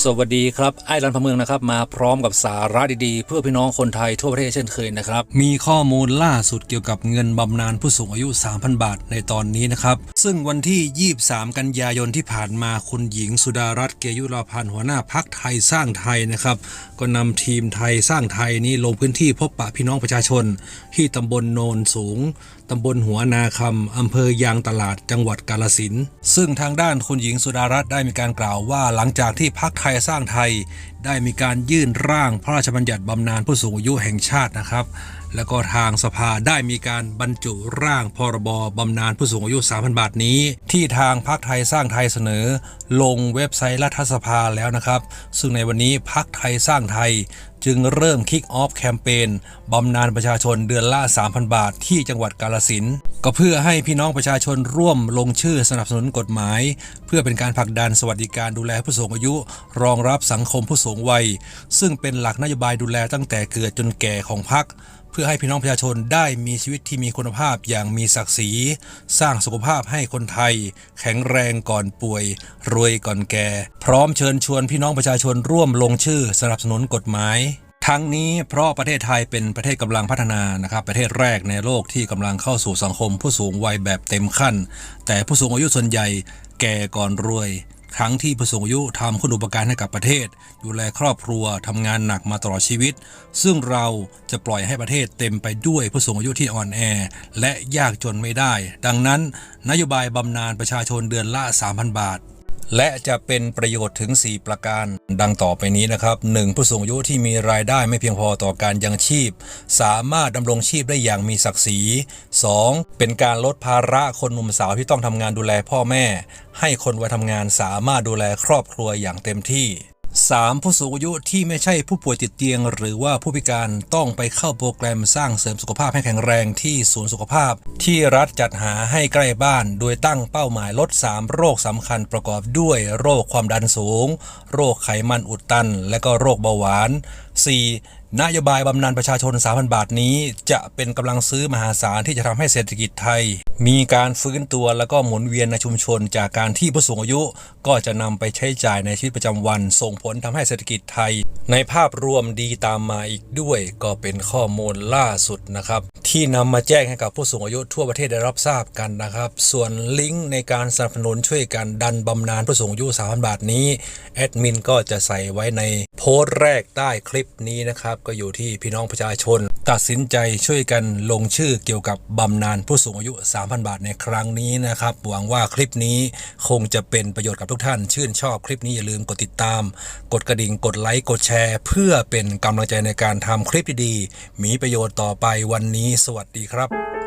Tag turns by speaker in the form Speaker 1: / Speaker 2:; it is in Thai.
Speaker 1: สวัสดีครับไอ้รันพเมืองนะครับมาพร้อมกับสาระดีๆ เพื่อพี่น้องคนไทยทั่วประเทศเช่นเคยนะครับ มีข้อมูลล่าสุดเกี่ยวกับเงินบำนาญผู้สูงอายุ 3,000 บาทในตอนนี้นะครับ ซึ่งวันที่ 23 กันยายนที่ผ่านมาคุณหญิงสุดารัตน์เกยุราพันธ์หัวหน้าพักไทยสร้างไทยนะครับ ก็นำทีมไทยสร้างไทยนี้ลงพื้นที่พบปะพี่น้องประชาชน ที่ตำบลโนนสูงตำบลหัวนาคำอำเภอยางตลาดจังหวัดกาลสินซึ่งทางด้านคุณหญิงสุดารัตน์ได้มีการกล่าวว่าหลังจากที่พักไทยสร้างไทย ได้มีการยื่นร่างพระราชบัญญัติบำนาญผู้สูงอายุแห่งชาตินะครับ แล้วก็ทางสภาได้มีการบรรจุร่างพรบบำนาญผู้สูงอายุ 3,000 บาทนี้ ที่ทางพักไทยสร้างไทยเสนอ ลงเว็บไซต์รัฐสภาแล้วนะครับ ซึ่งในวันนี้พักไทยสร้างไทย จึงเริ่มคิกออฟแคมเปญบำนาญประชาชนเดือนละ 3,000 บาท ที่จังหวัดกาลสินก็เพื่อให้พี่น้องประชาชนร่วมลงชื่อสนับสนุนกฎหมาย เพื่อเป็นการผลักดันสวัสดิการดูแลผู้สูงอายุ รองรับสังคมผู้สูงวัย ซึ่งเป็นหลักนโยบายดูแลตั้งแต่เกิดจนแก่ของพรรคเพื่อให้พี่น้องประชาชนได้มีชีวิตที่มีคุณภาพอย่างมีศักดิ์ศรี สร้างสุขภาพให้คนไทย แข็งแรงก่อนป่วย รวยก่อนแก่ พร้อมเชิญชวนพี่น้องประชาชนร่วมลงชื่อสนับสนุนกฎหมายทั้งนี้เพราะประเทศไทยเป็นประเทศกำลังพัฒนานะครับประเทศแรกในโลกที่กำลังเข้าสู่สังคมผู้สูงวัยแบบเต็มขั้น แต่ผู้สูงอายุส่วนใหญ่แก่ก่อนรวย ครั้งที่ผู้สูงอายุทำคุณอุปการให้กับประเทศ ดูแลครอบครัวทำงานหนักมาตลอดชีวิต ซึ่งเราจะปล่อยให้ประเทศเต็มไปด้วยผู้สูงอายุที่อ่อนแอ และยากจนไม่ได้ ดังนั้น นโยบายบำนาญประชาชนเดือนละ 3,000 บาท และจะเป็นประโยชน์ถึง 4 ประการ ดังต่อไปนี้นะครับ 1. ผู้สูงอายุที่มีรายได้ไม่เพียงพอต่อการยังชีพ สามารถดำรงชีพได้อย่างมีศักดิ์ศรี 2. เป็นการลดภาระคนหนุ่มสาวที่ต้องทำงานดูแลพ่อแม่ ให้คนวัยทำงานสามารถดูแลครอบครัวอย่างเต็มที่ 3. ผู้สูงอายุที่ไม่ใช่ผู้ป่วยติดเตียง หรือว่าผู้พิการต้องไปเข้าโปรแกรมสร้างเสริมสุขภาพให้แข็งแรงที่ศูนย์สุขภาพ ที่รัฐจัดหาให้ใกล้บ้าน โดยตั้งเป้าหมายลด 3 โรคสำคัญประกอบด้วย โรคความดันสูง โรคไขมันอุดตัน และก็โรคเบาหวาน 4. นโยบายบำนาญประชาชน 3,000 บาทนี้ จะเป็นกำลังซื้อมหาศาลที่จะทำให้เศรษฐกิจไทย มีการฟื้นตัวแล้วก็หมุนเวียนในชุมชน จากการที่ผู้สูงอายุ ก็จะนำไปใช้จ่ายในชีวิตประจำวัน ส่งผลทำให้เศรษฐกิจไทย ในภาพรวมดีตามมาอีกด้วย ก็เป็นข้อมูลล่าสุดนะครับ ที่นำมาแจ้งให้กับผู้สูงอายุทั่วประเทศได้รับทราบกันนะครับ ส่วนลิงก์ในการสนับสนุนช่วยกันดันบำนาญผู้สูงอายุ 3,000 บาทนี้แอดมินก็จะใส่ไว้ใน โพสต์แรกใต้คลิปนี้นะครับ ก็อยู่ที่พี่น้องประชาชน ตัดสินใจช่วยกันลงชื่อเกี่ยวกับบำนาญผู้สูงอายุ 3,000 บาทในครั้งนี้นะครับ หวังว่าคลิปนี้คงจะเป็นประโยชน์กับทุกท่าน ชื่นชอบคลิปนี้อย่าลืมกดติดตาม กดกระดิ่งกดไลค์กดแชร์ เพื่อเป็นกำลังใจในการทำคลิปดีๆมีประโยชน์ต่อไปวันนี้ สวัสดีครับ